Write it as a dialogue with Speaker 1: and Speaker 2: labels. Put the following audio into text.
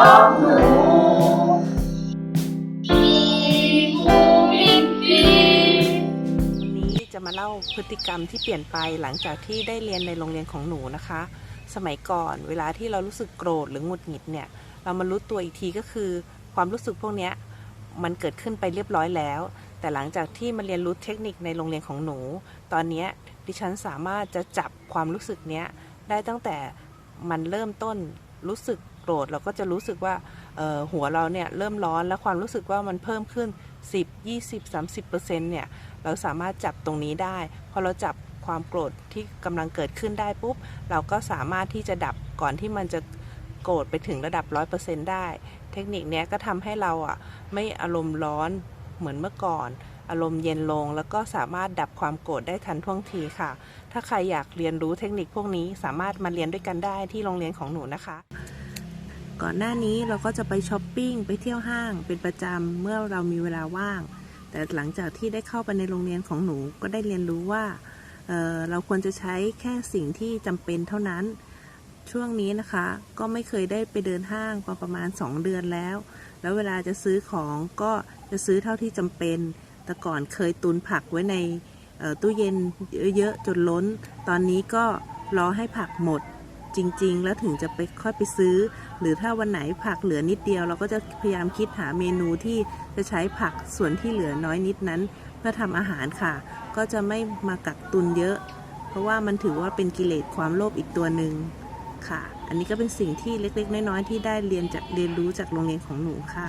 Speaker 1: ของหนู
Speaker 2: จะมาเล่าพฤติกรรมที่เปลี่ยนไปหลังจากที่ได้เรียนในโรงเรียนของหนูนะคะ สมัยก่อนเวลาที่เรารู้สึกโกรธหรือหงุดหงิดเนี่ย เรามารู้ตัวอีกทีก็คือ ความรู้สึกพวกนี้มันเกิดขึ้นไปเรียบร้อยแล้ว แต่หลังจากที่มาเรียนรู้เทคนิคในโรงเรียนของหนู ตอนนี้ดิฉันสามารถจะจับความรู้สึกเนี้ยได้ตั้งแต่มันเริ่มต้นรู้สึก รธ เราก็จะรู้สึกว่าหัวเราเนี่ยเริ่มร้อนและความรู้สึกว่ามันเพิ่มขึ้น 10 20 30เปอร์เซ็นต์เนี่ยเราสามารถจับตรงนี้ได้ พอเราจับความโกรธที่กำลังเกิดขึ้นได้ปุ๊บ เราก็สามารถที่จะดับก่อนที่มันจะโกรธไปถึงระดับ 100%ได้ เทคนิคเนี้ยก็ทำให้เราอะไม่อารมณ์ร้อนเหมือนเมื่อก่อน อารมณ์เย็นลง แล้วก็สามารถดับความโกรธได้ทันท่วงทีค่ะ ถ้าใครอยากเรียนรู้เทคนิคพวกนี้สามารถมาเรียนด้วยกันได้ที่โรงเรียนของหนูนะคะ ก่อนหน้านี้เราก็จะไปช้อปปิ้งไปเที่ยวห้างเป็นประจำเมื่อเรามีเวลาว่าง แต่หลังจากที่ได้เข้าไปในโรงเรียนของหนูก็ได้เรียนรู้ว่าเเราควรจะใช้แค่สิ่งที่จำเป็นเท่านั้น ช่วงนี้นะคะก็ไม่เคยได้ไปเดินห้างมาประมาณ 2 เดือนแล้ว แล้วเวลาจะซื้อของก็จะซื้อเท่าที่จำเป็น แต่ก่อนเคยตุนผักไว้ในตู้เย็นเยอะๆจนล้น ตอนนี้ก็รอให้ผักหมด จริง ๆ แล้วถึงจะไปค่อยไปซื้อ หรือถ้าวันไหนผักเหลือนิดเดียว เราก็จะพยายามคิดหาเมนูที่จะใช้ผักส่วนที่เหลือน้อยนิดนั้น เพื่อทำอาหารค่ะ ก็จะไม่มากักตุนเยอะ เพราะว่ามันถือว่าเป็นกิเลสความโลภอีกตัวหนึ่งค่ะ อันนี้ก็เป็นสิ่งที่เล็กๆ น้อยๆที่ได้เรียนจากเรียนรู้จากโรงเรียนของหนูค่ะ